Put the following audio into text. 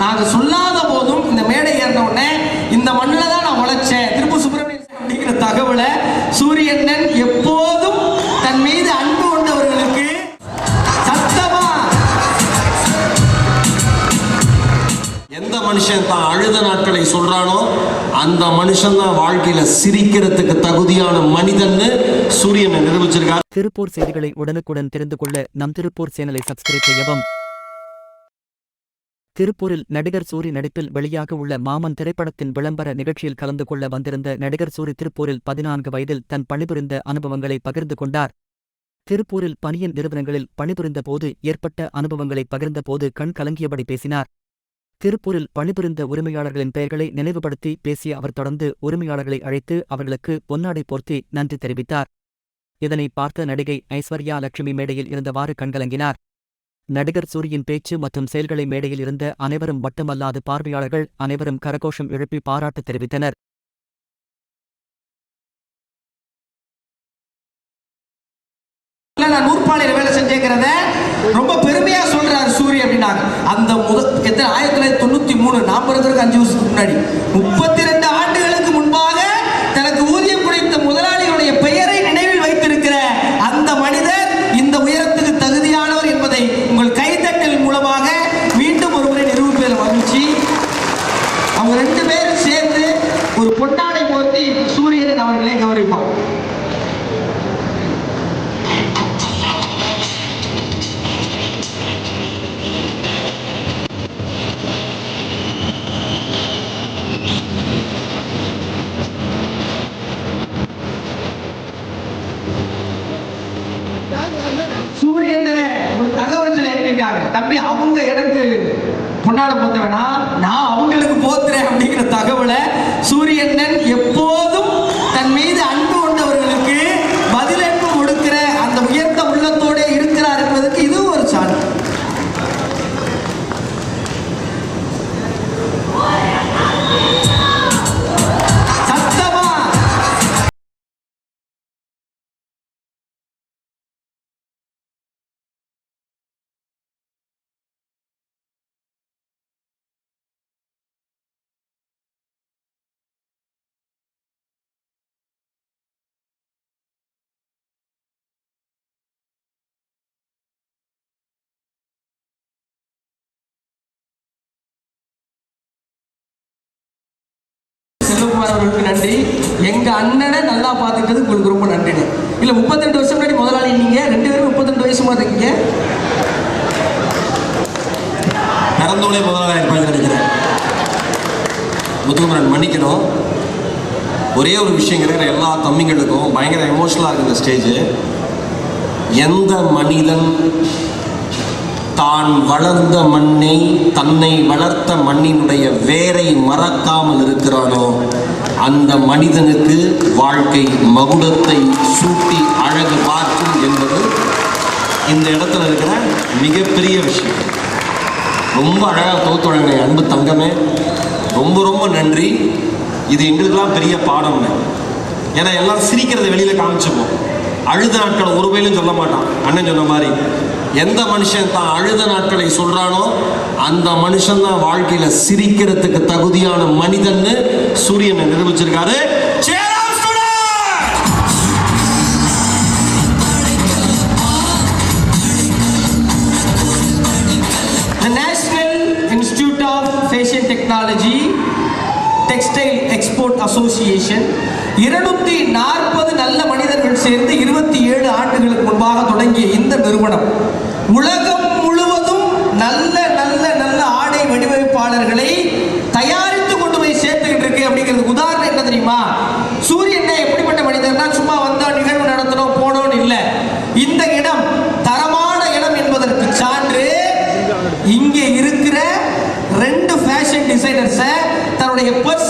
நாங்க சொல்லாத போதும் இந்த மேடை ஏறின உடனே இந்த மண்ணில் தான் நான் உழைச்சேன். திருப்பூர் சுப்பிரமணியன் அப்படிங்கிற தகவலை சூரியண்ணன் எப்போதும் தன் மீது அன்பு கொண்டவர்களுக்கு சத்தமா? எந்த மனுஷன் தான் அழுத நாட்களை சொல்றானோ அந்த மனுஷன் தான் வாழ்க்கையில சிரிக்கிறதுக்கு தகுதியான மனிதன்னு சூரியனை நிரூபிச்சிருக்காரு. திருப்பூர் செய்திகளை உடனுக்குடன் தெரிந்து கொள்ள நம் திருப்பூர் சேனலை சப்ஸ்கிரைப் செய்யவும் திருப்பூரில் நடிகர் சூரி நடிப்பில் வெளியாக உள்ள மாமன் திரைப்படத்தின் விளம்பர நிகழ்ச்சியில் கலந்து கொள்ள வந்திருந்த நடிகர் சூரி திருப்பூரில் பதினான்கு வயதில் தன் பணிபுரிந்த அனுபவங்களை பகிர்ந்து கொண்டார். திருப்பூரில் பணியின் நிறுவனங்களில் பணிபுரிந்த போது ஏற்பட்ட அனுபவங்களை பகிர்ந்த போது கண் கலங்கியபடி பேசினார். திருப்பூரில் பணிபுரிந்த உரிமையாளர்களின் பெயர்களை நினைவுபடுத்தி பேசிய அவர் தொடர்ந்து உரிமையாளர்களை அழைத்து அவர்களுக்கு பொன்னாடை போர்த்தி நன்றி தெரிவித்தார். இதனை பார்த்த நடிகை ஐஸ்வர்யா லட்சுமி மேடையில் இருந்தவாறு கண்கலங்கினார். நடிகர் சூரியின் பேச்சு மற்றும் செயல்களை மேடையில் இருந்த அனைவரும் மட்டுமல்லாது பார்வையாளர்கள் அனைவரும் கரகோஷம் எழுப்பி பாராட்டு தெரிவித்தனர். நான் நூற்பாலையில் வேலை செஞ்சேங்கிறத ரொம்ப பெருமையா சொல்றாரு சூரிய அப்படின்னாங்க. அந்த முதல் எத்தனை ஆயிரத்தி தொள்ளாயிரத்தி தொண்ணூத்தி மூணு நாற்பது அஞ்சு வருஷத்துக்கு முன்னாடி. முப்பத்தி ரெண்டு ஆண்டுகளுக்கு முன்பாக தனக்கு ஊதியம் குறைத்த முதலாளியுடைய பெயரை நினைவில் வைத்திருக்கிற அந்த மனிதர் இந்த உயரத்துக்கு தகுதியானவர் என்பதை உங்கள் கைத்தட்டல் மூலமாக மீண்டும் ஒருமுறை நிரூபிப்பதில் மகிழ்ச்சி அவங்க ரெண்டு பேரும் சேர்ந்து ஒரு பொன்னாடை போர்த்தி சூரியன் அவர்களே கௌரவிப்பான் சூரியன் ஒரு தகவல் சொல்லியிருக்காங்க தம்பி அவங்க எனக்கு பொன்னாட போத்த நான் அவங்களுக்கு போத்துறேன் அப்படிங்கிற தகவலை சூரியனன் எப்போதும் எங்க நல்லா பார்த்துக்கிட்டது உங்களுக்கு ரொம்ப நன்றிங்க. இல்ல 32 வருஷம் முன்னாடி முதலாளி நீங்க ரெண்டு பேரும் 32 வயசுமா இருக்கீங்க. நடந்தோடே முதலாளி இருப்பாங்க நினைக்கிறேன். முத்துக்குமரன் மன்னிக்கணும். ஒரே ஒரு விஷயம் கிடைக்கிற எல்லா தம்பிங்களுக்கும் பயங்கர எமோஷனலாக இருக்கு இந்த ஸ்டேஜ் எந்த மனிதன் தான் வளர்ந்த மண்ணை தன்னை வளர்த்த மண்ணினுடைய வேரை மறக்காமல் இருக்கிறானோ அந்த மனிதனுக்கு வாழ்க்கை மகுடத்தை சூட்டி அழகு பார்க்கும் என்பது இந்த இடத்துல இருக்கிற மிகப்பெரிய விஷயம். ரொம்ப அழகாக தோத்துடனே அன்பு தங்கமே. ரொம்ப ரொம்ப நன்றி. இது எங்களுக்கெல்லாம் பெரிய பாடம்னு. ஏன்னா எல்லாம் சிரிக்கிறத வெளியில் காமிச்சுப்போம். அழுத நாட்களை ஒரு வேலையும் சொல்ல மாட்டான். அண்ணன் சொன்ன மாதிரி. எந்த மனுஷன் தான் அழுத நாட்களை சொல்றானோ அந்த மனுஷன் தான் வாழ்க்கையில சிரிக்கிறதுக்கு தகுதியான மனிதன்னு சூரியனை நிரூபிச்சிருக்காரு. Cheer Technology textile export association இருநூத்தி நாற்பது நல்ல மனிதர்கள் சேர்ந்து இருபத்தி ஏழு ஆண்டுகளுக்கு முன்பாக தொடங்கிய இந்த நிறுவனம் உலகம் முழுவதும் நல்ல நல்ல நல்ல ஆடை வடிவமைப்பாளர்களை தயாரித்து கொண்டு போய் சேர்த்துக்கிட்டு இருக்கு அப்படிங்கிறதுக்கு உதாரணம் என்ன தெரியுமா? சூரியன் எப்படிப்பட்ட மனிதர்னா சும்மா வந்தா நிகழ்வு நடத்தணும் போனோம்னு இல்லை. இந்த இடம் தரமான இடம் என்பதற்கு சான்று இங்கே இருக்கிற ரெண்டு ஃபேஷன் டிசைனர்ஸை தன்னுடைய பர்ஸ்